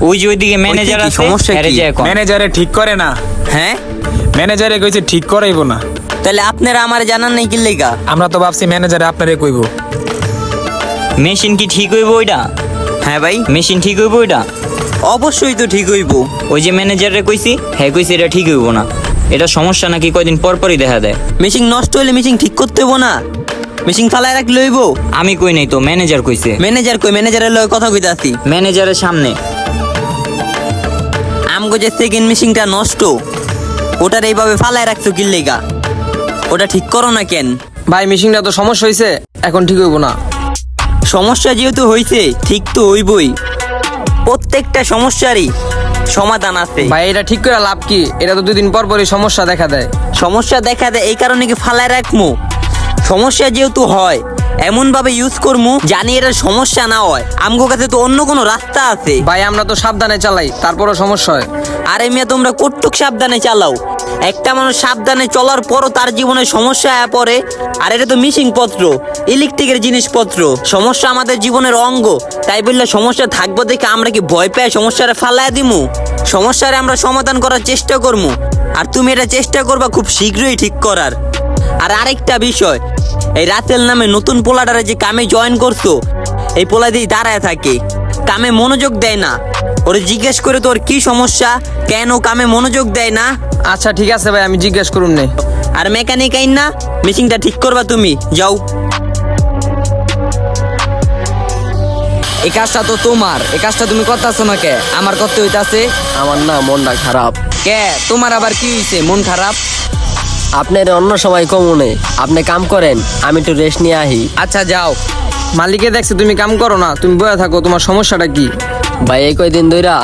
ওই যে ওইদিকে ম্যানেজার আছে সমস্যা কি? ম্যানেজারে ঠিক করে না? হ্যাঁ? ম্যানেজারে কইছে ঠিক করাইবো না। তাহলে আপনারা আমার জানান নাই কি লেগা? আমরা তো ভাবছি ম্যানেজারে আপনারে কইবো। মেশিন কি ঠিক হইব ওইটা? হ্যাঁ ভাই। মেশিন ঠিক হইব ওইটা? অবশ্যই তো ঠিক হইব। ওই যে ম্যানেজারে কইছি হ্যাঁ কইছি এটা ঠিক হইব না। এটা সমস্যা নাকি কয়দিন পর পরই দেখা দেয়। মেশিন নষ্ট হইলে মেশিন ঠিক করতে হইব না। মেশিন ফালায় রাখলে হইব। আমি কই নাই তো ম্যানেজার কইছে। ম্যানেজার কই? ম্যানেজারের লগে কথা কইতে আসি ম্যানেজারের সামনে। আমগো যে সেকেন্ড মেশিনটা নষ্ট। ওটার এইভাবে ফালায় রাখছো কি লেগা। ওটা ঠিক করো না কেন? ভাই মিশিংটা তো সমস্যা হয়েছে এখন ঠিক হইব না। সমস্যা যেহেতু হইছে ঠিক তো হইবই। প্রত্যেকটা সমস্যারই সমাধান আছে। ভাই এটা ঠিক করে লাভ কি? এটা তো দুদিন পর পরই সমস্যা দেখা দেয়। সমস্যা দেখা দেয় এই কারণে কি ফালায় রাখমু? সমস্যা যেহেতু হয় এমন ভাবে ইউজ করমু জানি এটা সমস্যা না হয়। আমগো কাছে তো অন্য কোনো রাস্তা আছে। ভাই আমরা তো সাবধানে চালাই তারপরও সমস্যা হয়। আরে মিয়া তোমরা কটুক সাবধানে চালাও। একটা মানুষ সাবধানে চলার পরও তার জীবনে সমস্যা পড়ে। আর এটা তো মিসিং পত্র ইলেকট্রিকের জিনিসপত্র। সমস্যা আমাদের জীবনের অঙ্গ। তাই বললে সমস্যা থাকব দেখে আমরা কি ভয় পেয়ে সমস্যাটা ফালায় দিমু? সমস্যারে আমরা সমাধান করার চেষ্টা করমু। আর তুমি এটা চেষ্টা করবা খুব শীঘ্রই ঠিক করার। আর আরেকটা বিষয় এই রাতেল নামে নতুন পোলাটারে যে কামে জয়েন করছ এই পোলা দিয়ে দাঁড়ায় থাকে। কামে মনোযোগ দেয় না। ওরে জিজ্ঞেস করে তোর কি সমস্যা? কেন কামে মনোযোগ দেয় না? আচ্ছা ঠিক আছে ভাই আমি জিজ্ঞেস করুন নে। আর মেকানিক আইন না মেশিনটা ঠিক করবা তুমি। যাও। এই কাজটা তো তোমার। এই কাজটা তুমি করতেছো না কে? আমার করতে হইতাছে। আমার না মনটা খারাপ। কে? তোমার আবার কি হইছে? মন খারাপ? আপনার অন্য সময় কমুনে। আপনি কাম করেন আমি একটু রেস্ট নিয়ে আহি। আচ্ছা যাও। মালিকে দেখছে তুমি কাম করো না তুমি বয়ে থাকো তোমার সমস্যাটা কি? ভাই এই কয়দিন ধইরা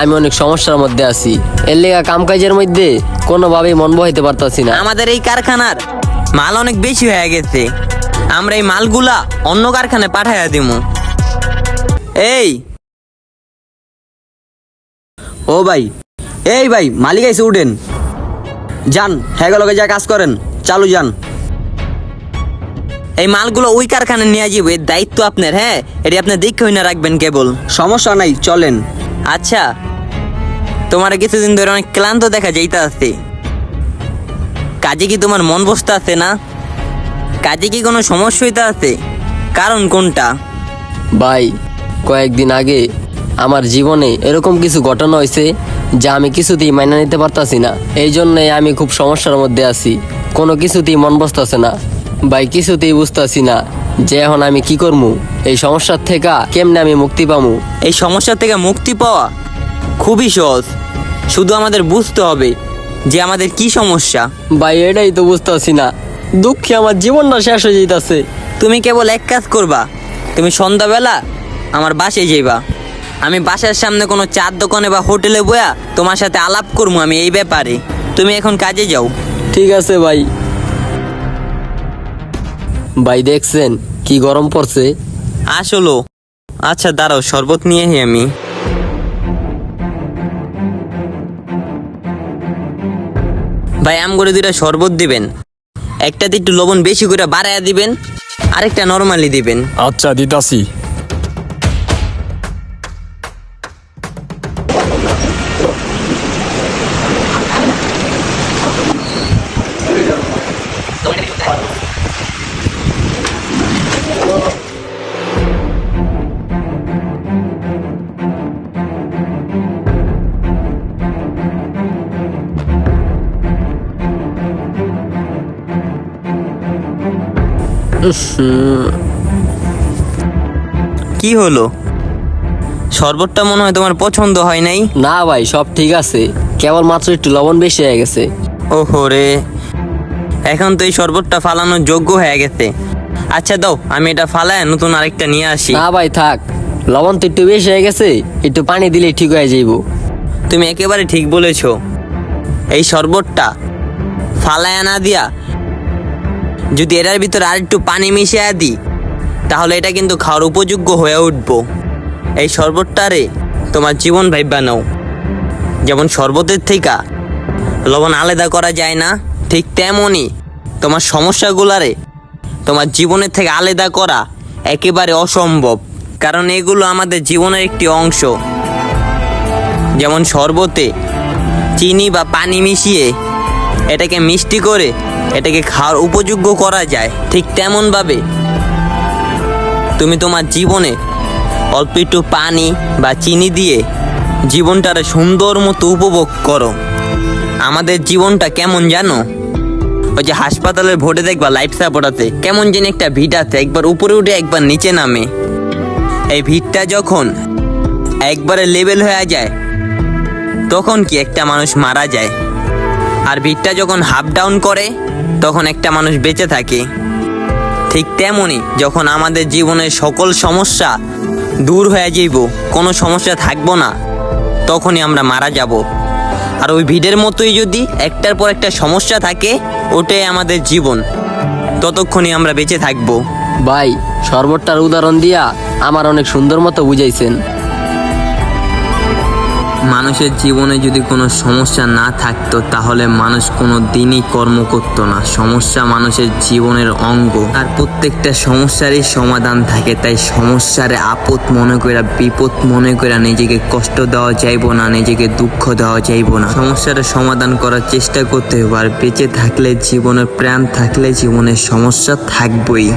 আমি অনেক সমস্যার মধ্যে আছি। এর লেগা কাম কাজের মধ্যে কোনোভাবেই মন বহাইতে পারতাছি না। আমাদের এই কারখানার মাল অনেক বেশি হয়ে গেছে। আমরা এই মালগুলা অন্য কারখানায় পাঠাইয়া দিমু। এই! ও ভাই এই ভাই মালিক আইসে উঠেন। যান হ্যাঁ লগে যা কাজ করেন চালু যান। এই মালগুলো ওই কারখানায় নিয়ে যাব এর দায়িত্ব আপনার হ্যাঁ? এটি আপনি দেখে না রাখবেন কেবল। সমস্যা নাই চলেন। আচ্ছা। তোমার কিছুদিন ধরে অনেক ক্লান্ত দেখা যাইতে আছে কাজে কি তোমার মন বসতে আছে না? কাজে কি কোনো সমস্যা হইতে আছে কারণ কোনটা? ভাই কয়েকদিন আগে আমার জীবনে এরকম কিছু ঘটনা হয়েছে যা আমি কিছুতেই মাইনা নিতে পারতাছি না। এই জন্যই আমি খুব সমস্যার মধ্যে আছি। কোনো কিছুতেই মন বসতেছে না। ভাই কিছুতেই বুঝতেছি না যে এখন আমি কি করব এই সমস্যার থেকে কেমনে আমি মুক্তি পামু? এই সমস্যা থেকে মুক্তি পাওয়া খুবই সহজ। শুধু আমাদের বুঝতে হবে যে আমাদের কি সমস্যা। ভাই এটাই তো বুঝতেছি না। দুঃখে আমার জীবনটা শেষ হয়ে যেতেছে তুমি কেবল এক কাজ করবা। তুমি সন্ধ্যাবেলা আমার বাসায় যাইবা। আমি বাসার সামনে কোনো চার দোকানে বা হোটেলে বয়া তোমার সাথে আলাপ করব আমি এই ব্যাপারে। তুমি এখন কাজে যাও। ঠিক আছে ভাই। ভাই দেখছেন কি গরম পড়ছে? আসলো। আচ্ছা দাঁড়াও শরবত নিয়ে আহি আমি। ভাই আম করে দুইটা শরবত দিবেন। একটাতে একটু লবণ বেশি করে বাড়াইয়া দিবেন আরেকটা নর্মালি দিবেন। আচ্ছা দিতাছি। কি হলো? শরবতটা মনে হয় তোমার পছন্দ হয় নাই। না ভাই সব ঠিক আছে। কেবল মাত্র একটু লবণ বেশি হয়ে গেছে। ওহো রে। এখন তো এই শরবতটা ফালানোর যোগ্য হয়ে গেছে। আচ্ছা দাও আমি এটা ফালায় নতুন আরেকটা নিয়ে আসি। না ভাই থাক। লবণ তো একটু বেশি হয়ে গেছে একটু পানি দিলে ঠিক হয়ে যাইব। তুমি একেবারে ঠিক বলেছ। এই শরবতটা ফালায়া না দিয়া যদি এটার ভিতরে আর একটু পানি মিশিয়ে দিই, তাহলে এটা কিন্তু খাওয়ার উপযোগ্য হয়ে উঠবো। এই শরবতটারে তোমার জীবন ভাইবা নাও। যেমন শরবতের থেকে লবণ আলাদা করা যায় না, ঠিক তেমনই তোমার সমস্যাগুলারে তোমার জীবনের থেকে আলাদা করা একেবারে অসম্ভব, কারণ এগুলো আমাদের জীবনের একটি অংশ। যেমন শরবতে চিনি বা পানি মিশিয়ে এটাকে মিষ্টি করে এটাকে খাওয়ার উপযোগ্য করা যায়, ঠিক তেমনভাবে। তুমি তোমার জীবনে অল্প একটু পানি বা চিনি দিয়ে জীবনটারে সুন্দর মতো উপভোগ করো। আমাদের জীবনটা কেমন জানো? ওই যে হাসপাতালের ভোটে দেখবা লাইফ সাপোর্টাতে কেমন যেন একটা ভিট আছে, একবার উপরে উঠে একবার নিচে নামে। এই ভিটটা যখন একবারে লেভেল হয়ে যায়, তখন কি একটা মানুষ মারা যায়? আর ভিটটা যখন হাফ ডাউন করে, তখন একটা মানুষ বেঁচে থাকে। ঠিক তেমনই যখন আমাদের জীবনের সকল সমস্যা দূর হয়ে যাইব, কোনো সমস্যা থাকব না, তখনই আমরা মারা যাব। আর ওই ভিড়ের মতোই যদি একটার পর একটা সমস্যা থাকে, ওটাই আমাদের জীবন। ততক্ষণই আমরা বেঁচে থাকব। ভাই, শরবতটার উদাহরণ দিয়া আমার অনেক সুন্দর মতো বুঝাইছেন। মানুষের জীবনে যদি কোনো সমস্যা না থাকতো, তাহলে মানুষ কোনো দিনই কর্ম করতো না। সমস্যা মানুষের জীবনের অঙ্গ। আর প্রত্যেকটা সমস্যারই সমাধান থাকে। তাই সমস্যারে আপদ মনে করে বিপদ মনে করে নিজেকে কষ্ট দেওয়া যাইবো না, নিজেকে দুঃখ দেওয়া যাইবো না। সমস্যার সমাধান করার চেষ্টা করতে হবে। আর বেঁচে থাকলে জীবনের প্রাণ থাকলে জীবনের সমস্যা থাকবই।